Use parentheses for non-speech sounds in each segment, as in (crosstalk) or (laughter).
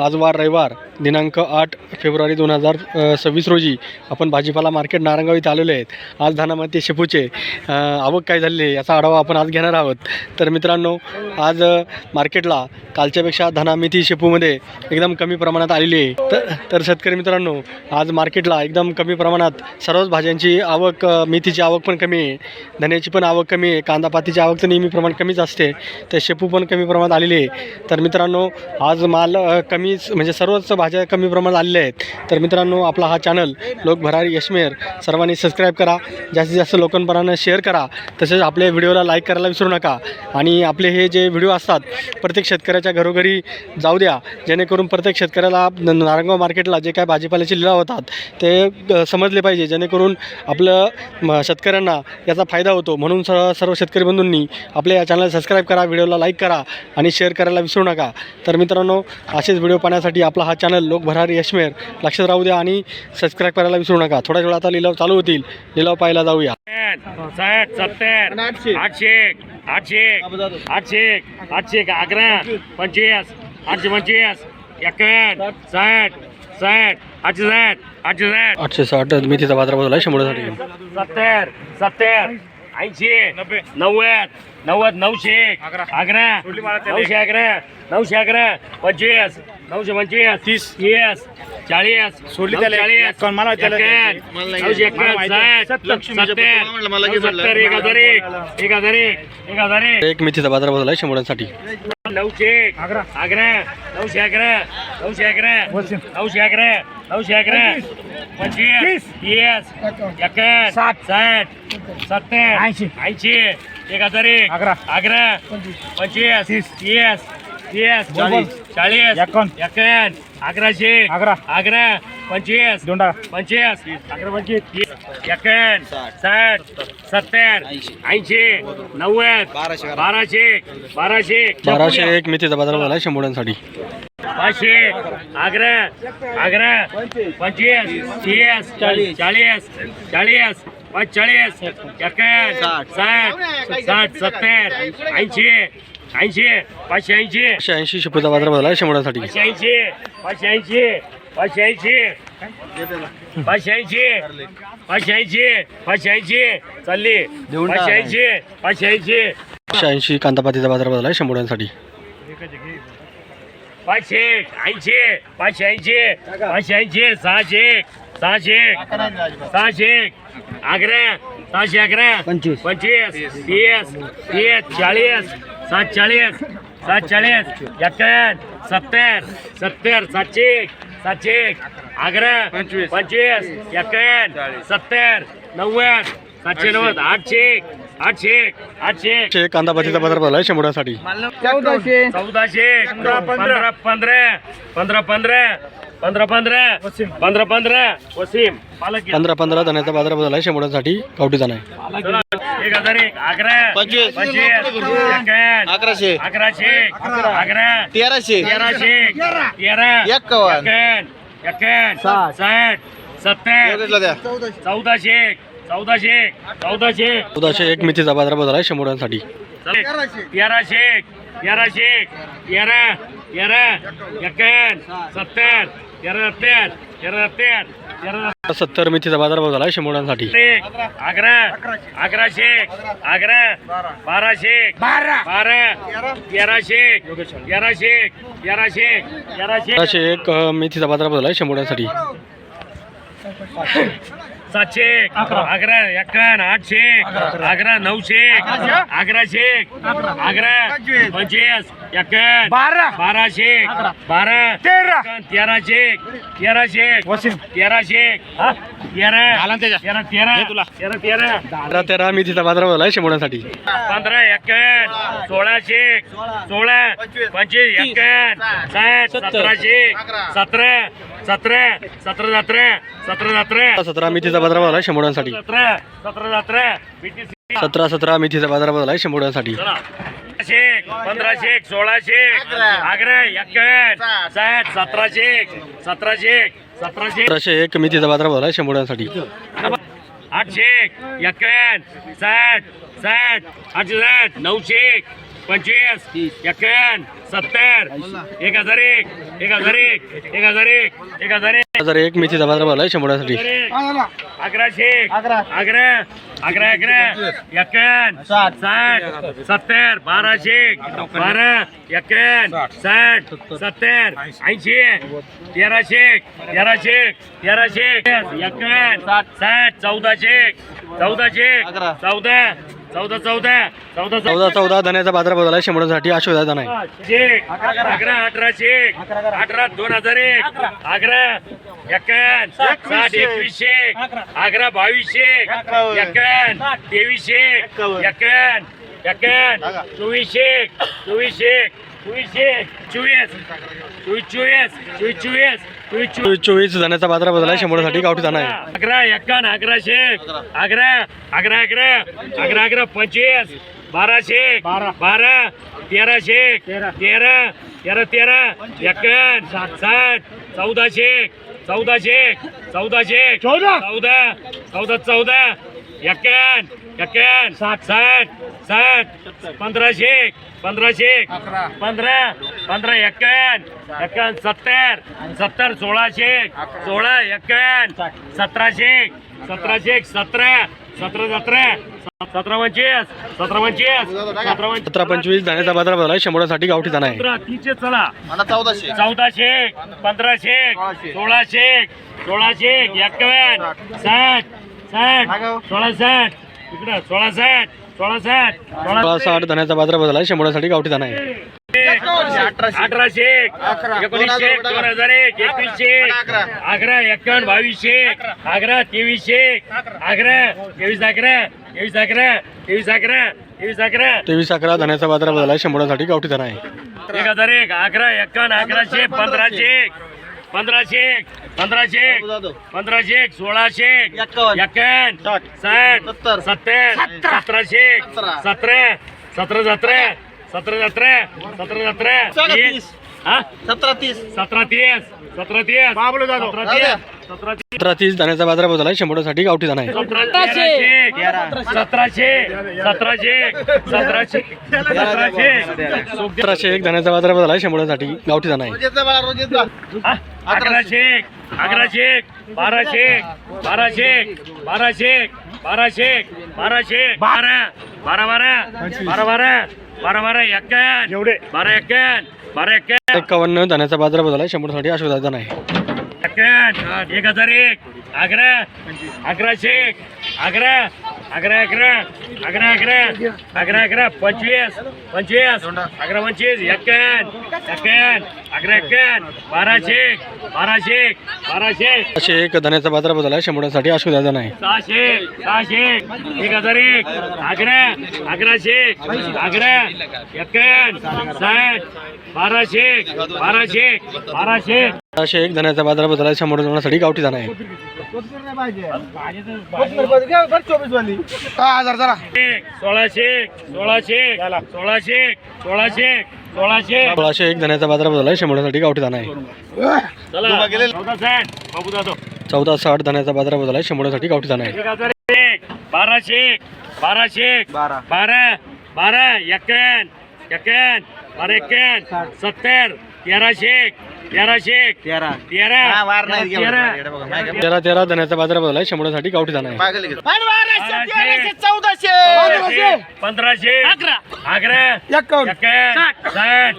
आज वार रविवार दिनांक आठ फेब्रुवारी दोन हजार सव्वीस रोजी आपण भाजीपाला मार्केट नारंगाव इथं आहेत. आज धानामध्ये शेपूचे आवक काय झाली आहे याचा आढावा आपण आज घेणार आहोत. तर मित्रांनो आज मार्केटला कालच्यापेक्षा धना मेथी शेपूमध्ये एकदम कमी प्रमाणात आलेली आहे. तर तर शेतकरी मित्रांनो आज मार्केटला एकदम कमी प्रमाणात सर्वच भाज्यांची आवक मेथीची आवक पण कमी आहे. धन्याची पण आवक कमी आहे. कांदापातीची आवक तर नेहमी प्रमाण कमीच असते. तर शेपू पण कमी प्रमाणात आलेली आहे. तर मित्रांनो आज माल कमी कमीच म्हणजे सर्वच भाज्या कमी प्रमाणात आलेल्या आहेत. तर मित्रांनो आपला हा चॅनल लोकभरारी यशमेर सर्वांनी सबस्क्राईब करा. जास्तीत जास्त लोकांपर्यंत शेअर करा. तसेच आपल्या व्हिडिओला लाईक करायला विसरू नका. आणि आपले हे जे व्हिडिओ असतात प्रत्येक शेतकऱ्याच्या घरोघरी जाऊ द्या. जेणेकरून प्रत्येक शेतकऱ्याला नारंगाव मार्केटला जे काय भाजीपाल्याचे लिलाव होतात ते समजले पाहिजे. जेणेकरून आपलं शेतकऱ्यांना याचा फायदा होतो. म्हणून स सर्व शेतकरी बंधूंनी आपल्या या चॅनलला सबस्क्राईब करा व्हिडिओला लाईक करा आणि शेअर करायला विसरू नका. तर मित्रांनो असेच व्हिडिओ पाहण्यासाठी आपला हा चॅनल लोक भरारी यशमेर. लक्षात राहू द्या आणि सबस्क्राईब करायला विसरू नका. थोड्या वेळा आता लिलाव चालू होतील. लिलाव पाहायला जाऊया. साठ सत्तर आठशे. आठशे आठशे आठशे अकरा पंचवीस आठशे पंचवीस एक्कावन्न साठ. साठ आठशे साठ आठशे साठ. आठशे साठ मेथीचा बाजार आहे शंभरसाठी. सत्तर सत्तर ऐंशी नव्वद नव्वद नऊशे अकरा नऊशे अकरा नऊशे अकरा पंचवीस नऊशे पंचवीस तीस तीस चाळीस सोडली चाळीस नऊशे एक्कावन्न साठ सत्तर एक हजार एक एक हजार एक एक हजार एक. एक मेथीचा बाजार बदल आहे शंभरासाठी नऊशे अकरा अकरा नऊशे अकरा नऊशे अकरा नऊशे अकरा नऊशे अकरा. पंचवीस तीस एकावन्न. साठ. साठ सत्तर ऐंशी. ऐंशी एक हजार एक. अकरा अकरा पंचवीस. तीस. तीस तीस चाळीस. चाळीस एकावन्न. एकावन्न अकराशे अकरा. अकरा पंचवीस दोंडा पंचवीस अकरा पंचवीस तीस एकावन्न साठ सत्तर ऐंशी नव्वद बाराशे बाराशे. बाराशे एक मेथीचा बाजार बदल आहे शंभरांसाठी पाचशे अकरा अकरा पंचवीस तीस चाळीस चाळीस चाळीस पंचेचाळीस एकावन्न साठ साठ सत्तर ऐंशी ऐंशी पाचशे ऐंशी पाचशे ऐंशी शेपूचा बाजार बदल शंभरांसाठी. पाचशे ऐंशी पाचशे ऐंशी पाचशे ऐंशी पाचशे ऐंशी पाचशे ऐंशी पाचशे ऐंशी चालली. पाचशे ऐंशी पाचशे ऐंशी पाचशे ऐंशी कांदापातीचा बाजार बदल शंभरांसाठी. पाचशे ऐंशी पाचशे ऐंशी पाचशे ऐंशी सहाशे सहाशे सहाशे. अकरा सहाशे अकरा पंचवीस. पंचवीस तीस तीस चाळीस सात चाळीस सात चाळीस सत्तर सत्तर सातशे सातशे अकरा पंचवीस. पंचवीस एकावन्न सत्तर नव्वद सातशे नव्वद आठशे. आठशे आठशे पाचशे एक. कांदापातीचा बाजार बदल आहे शंभरांसाठी. चौदाशे. चौदाशे पंधरा पंधरा पंधरा पंधरा पंधरा पंधरा. पंधरा पंधरा. वसीम. पालक पंधरा पंधरा धण्याचा बाजार बदल आहे. शंभरांसाठी गावठी जाणार आहे एक हजार एक. अकरा. पंचवीस. पंचवीस. अकराशे. अकराशे. अकरा. तेराशे. तेराशे. तेरा. एक्कावन्न. एक्कावन्न, एक्कावन्न, साठ. सत्तर. चौदाशे चौदाशे चौदाशे चौदाशे एक मेथीचा बाजार बदल आहे शंभरांसाठी तेराशे. तेराशे तेरा. तेरा. एकावन्न. सत्तर. तेरा सत्तर मेथीचा बाजारभाव झाला शिमोड्यांसाठी अकरा अकराशे अकरा बाराशे बारा. बारा तेराशे तेराशे तेराशे तेराशे एक मेथीचा बाजारभाव झाला शिमोड्यांसाठी (laughs) सातशे एक. आग्रा एक्कान आठशे आग्रा नऊशे आग्रा शेख आग्रा पंचवीस. एक्कान बारा. बारा शेख बारा. तेरा. तेरा शेख तेरा. शेख तेरा शेख तेरा तेरा. तेरा तेरा. तेरा मी तिथं बाजार बोलाय शिमवण्यासाठी पंधरा एक. सोळा. शेख सोळा पंचवीस एक सात सतरा शेख सतरा. सतरा सतरा जात्रे सतरा जात्रे सतरा मिथीचा बाजार बदलाय शंभोड्यांसाठी सतरा सतरा मिथीचा बाजार बदलाय शंभोड्यांसाठी पंधराशे एक सोळाशे आग्रा एक्कावन्न साठ सतराशे एक सतराशे एक सतराशे सतराशे एक मिथीचा बाजार बदलाय शंभोड्यांसाठी आठशे एक एक्कावन्न साठ साठ आठशे साठ नऊशे एक. पंचवीस एक्क्याण्णव सत्तर एक हजार एक एक हजार एक एक हजार एक एक हजार एक. हजार एक मेथीचा बाजारभाव आहे शंभरासाठी. अकराशे अकरा. अकरा अकरा अकरा साठ. सत्तर बाराशे बारा एक्क्याण्णव साठ सत्तर ऐंशी तेराशे तेराशे तेराशे एक्क्याण्णव साठ चौदाशे चौदाशे चौदा चौदा चौदा. चौदा चौदा. चौदा धन्याचा बाजारभाव आहे शंभरासाठी अशोक दादा नाही. शेख अकरा अठराशे अठरा दोन हजार एक. अकरा एक्क्याण्णव साठ एकवीसशे अकरा बावीसशे एक्क्याण्णव तेवीसशे एक्क्याण्णव एक्क्याण्णव चोवीसशे चोवीसशे चोवीसशे चोवीस चोवीस चोवीस चोवीस चोवीस चोवीस चोवीस चोवीस धन्याचा बाजारभाव आहे शंभरासाठी गावठी दाना आहे अकरा एक्कावन्न अकराशे अकरा अकरा अकरा अकरा अकरा पंचवीस बाराशे बारा बारा तेराशे तेरा तेरा तेरा एक्कावन्न साठ चौदाशे चौदाशे चौदाशे चौदा चौदा चौदा चौदा एक्कावन्न एक्कावन्न साठ साठ साठ पंधराशे पंधराशे पंधरा पंधरा एक्कावन्न एक्कावन्न सत्तर सत्तर सोळाशे सोळा एक्कावन्न सतराशे सतराशे सतरा सतरा सतरा सतरा पंचवीस सतरा पंचवीस सतरा पंचवीस सतरा पंचवीस धन्याचा बाजारभाव आहे शंभरासाठी गावठी दाना आहे. तीनशे चला. मला चौदाशे चौदाशे पंधराशे सोळाशे सोळाशे एक्कावन्न साठ. साठ सोळा साठ इकडं सोळा साठ सोळा साठ सोळा सोळा साठ धन्याचा बाजारभाव आहे शंभरासाठी गावठी दाना आहे. अठराशे एकोणीसशे दोन हजार एक. एकवीसशे अकरा. एक्कावन्न बावीसशे अकरा. तेवीसशे अकरा. तेवीस अकरा. तेवीस अकरा. तेवीस अकरा. तेवीस अकरा. तेवीस अकरा धन्याचा बाजारभाव आहे शंभरासाठी गावठी दाना आहे. एक हजार एक अकरा एक्कावन्न अकराशे पंधराशे पंधराशे एक पंधराशे एक पंधराशे एक सोळाशे एक्क्याण्णव साठ सत्तर सतराशे एक सतरा. सतरा सतरा सतरा सतरा सतरा सतरा तीस. सतरा तीस. सतरा तीस सतरा तीस सतरा तीस सतरा सतरातीस दाण्याचा बाजार बदलाय शंभरासाठी गावठी दाणा आहे. सतराशे. सतराशे. सतराशे. सतराशे. एक धान्याचा बाजार बदलाय शंभरासाठी गावठी दाणा आहे. अकराशे अकराशे बाराशे बाराशे बाराशे बाराशे बाराशे बारा. बारा बारा. बारा बारा. बारा बारा एक्क्याण्ण बारा एक्क्याण्ण बारा एक्क्याण्ण एक्कावन्न दाण्याचा बाजार बदलाय शंभरासाठी अश्वदा दाणा आहे. एक्क्याण्णव एक हजार एक. अकरा. अकराशे अकरा. अकरा अकरा. अकरा अकरा. अकरा अकरा. पंचवीस. पंचवीस. अकरा पंचवीस. एक्क्याण्णव एक्क्याण्णव अकरा एक्क्याण्णव बाराशे बाराशे बाराशे असे एक धन्याचा बाजारभाव आहे. शंभरासाठी अशोक दादा नाही. सहाशे सहाशे एक. हजार एक. अकरा. अकराशे अकरा. एक्क्याण्णव साठ. बाराशे बाराशे बाराशे असे एक जणांचा बाजार बदला शंभर जणांसाठी गावठी जाणार आहे. दहा हजार जरा. सोळाशे सोळाशे सोळाशे सोळाशे सोळाशे सोळाशे एक जणांचा बाजार बदला शंभर जणांसाठी गावठी जाणार आहे. चौदा साठ जणांचा बाजार बदला शंभर जणांसाठी गावठी जाणार आहे. बाराशे बाराशे बारा. बारा बारा एक एक्क्याण्ण बारा एक्क्याण्ण सत्तर तेरा तेरा धन्याचा तेरा. धण्याचा बाजार बदलाय शंभरासाठी गावठी जाणार आहे. चौदाशे. पंधराशे अकरा. अकरा साठ.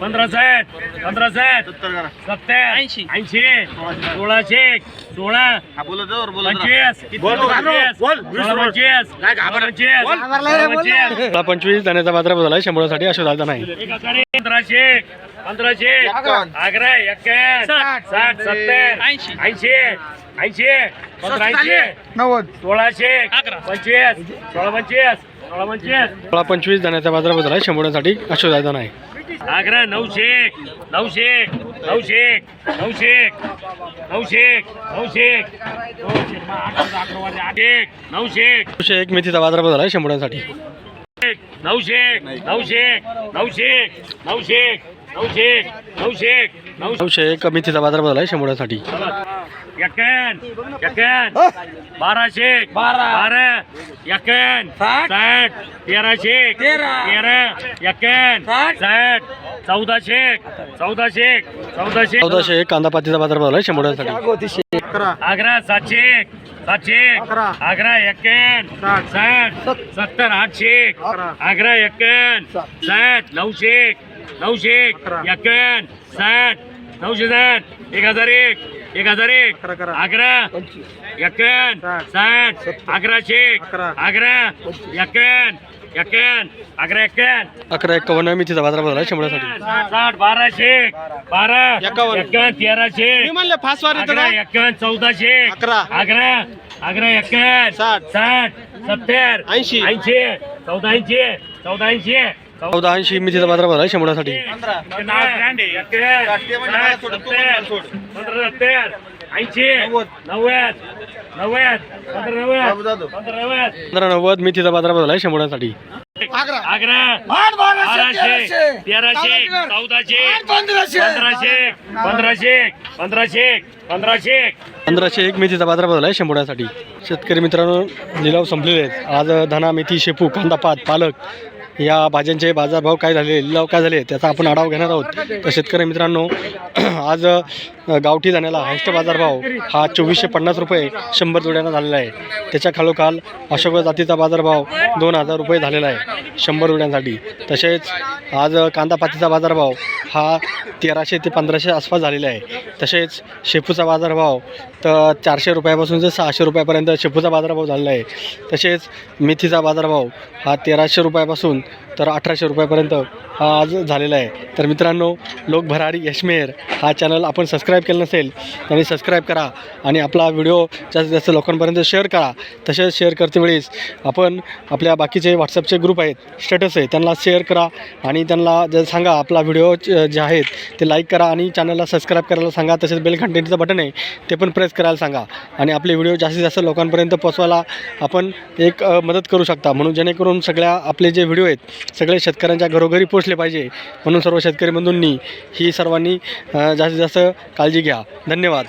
पंधरा साठ पंधरा साठ सत्तर ऐंशी. ऐंशी सोळाशे सोळा बोलत पंचवीस किती पंचवीस, पंचवीस, बाजार बदलाय शंभरासाठी अशोक नाही पंधराशे पंधराशे. अकरा एक्क्याण्णव साठ सत्तर ऐंशी ऐंशी ऐंशी पंधरा ऐंशी नव्वद सोळाशे पंचवीस सोळा पंचवीस सोळा पंचवीस सोळा पंचवीस धन्याचा बाजारभाव आहे शंभरासाठी अशोक दादा नाही अकरा नऊशे नऊशे नऊशे नऊशे नऊशे नऊशे नऊशे नऊशे एक मेथीचा बाजारभाव आहे शंभरासाठी नऊशे नऊशे नऊशे नऊशे नऊशे एक मेथीचा बाजारभाव आहे शंभरासाठी बाराशे बारा. बारा. एक्क्याण्णव साठ. तेराशे तेरा. साठ. चौदाशे चौदाशे चौदाशे चौदाशे एक कांदा पातीचा बाजार आहे शंभरासाठी आग्रा सातशे सातशे आग्रा एक्क्याण्णव साठ. सत्तर. आठशे आग्रा एक्क्याण्णव साठ. नऊशे नऊशे एक्क्याण्णव साठ नऊशे साठ एक हजार एक एक हजार एक आग्रा एक्क्याण्णव साठ. अकराशे आग्रा एक्क्याण्णव एक्क्याण्णव आग्रा एक्क्याण्णव अकरा एक्कावन्न मेथीचा बाजार भाव आहे शंभरासाठी. साठ बाराशे बारा एक्कावन्न. तेराशे म्हणलं फास्ट आग्रा एक्क्याण्णव चौदाशे अकरा. आग्रा आग्रा एक्क्याण्णव साठ. साठ सत्तर ऐंशी. ऐंशी चौदा ऐंशी चौदा ऐंशी चौदा ऐंशी मेथीचा बाजार भाव आहे शंभरासाठी पंधरा नव्वद. नव्वद मेथीचा बाजार आहे शंभरासाठी. तेराशे. चौदाशे. पंधराशे. पंधराशे पंधराशे पंधराशे पंधराशे. एक मेथीचा बाजार आहे शंभरासाठी. शेतकरी मित्रांनो लिलाव संपलेले आहेत. आज धना मेथी शेपू कांदा पात पालक. या भाज्यांचे बाजारभाव काय झाले लिलाव काय झाले त्याचा आपण आढावा घेणार आहोत. तर शेतकरी मित्रांनो (clears throat) आज गावठी धान्याला हायस्ट बाजारभाव हा चोवीसशे पन्नास रुपये शंभर जोड्यांना झालेला आहे. त्याच्या खालोखाल अशोक जातीचा बाजारभाव दोन हजार रुपये झालेला आहे शंभर जोड्यांसाठी. तसेच आज कांदा पातीचा बाजारभाव हा तेराशे ते पंधराशे आसपास झालेला आहे. तसेच शेपूचा बाजारभाव तर चारशे रुपयापासून ते सहाशे रुपयापर्यंत शेपूचा बाजारभाव झालेला आहे. तसेच मेथीचा बाजारभाव हा तेराशे रुपयापासून like तर अठराशे रुपयापर्यंत हा आज झालेला आहे. तर मित्रांनो लोक भरारी यशमेर हा चॅनल आपण सबस्क्राईब केलं नसेल त्यांनी सबस्क्राईब करा आणि आपला व्हिडिओ जास्तीत जास्त लोकांपर्यंत शेअर करा. तसेच शेअर करते वेळेस आपण आपल्या बाकीचे व्हॉट्सअपचे ग्रुप आहेत स्टेटस आहे त्यांना शेअर करा आणि त्यांना जर सांगा आपला व्हिडिओ जे आहेत ते लाईक करा आणि चॅनलला सबस्क्राईब करायला सांगा तसेच बेल घंटेचं बटन आहे ते पण प्रेस करायला सांगा. आणि आपले व्हिडिओ जास्तीत जास्त लोकांपर्यंत पोचवायला आपण एक मदत करू शकता. म्हणून जेणेकरून सगळ्या आपले जे व्हिडिओ आहेत सगळे शेतकऱ्यांच्या घरोघरी पोचले पाहिजे. म्हणून सर्व शेतकरी बंधूंनी ही सर्वांनी जास्तीत जास्त काळजी घ्या. धन्यवाद.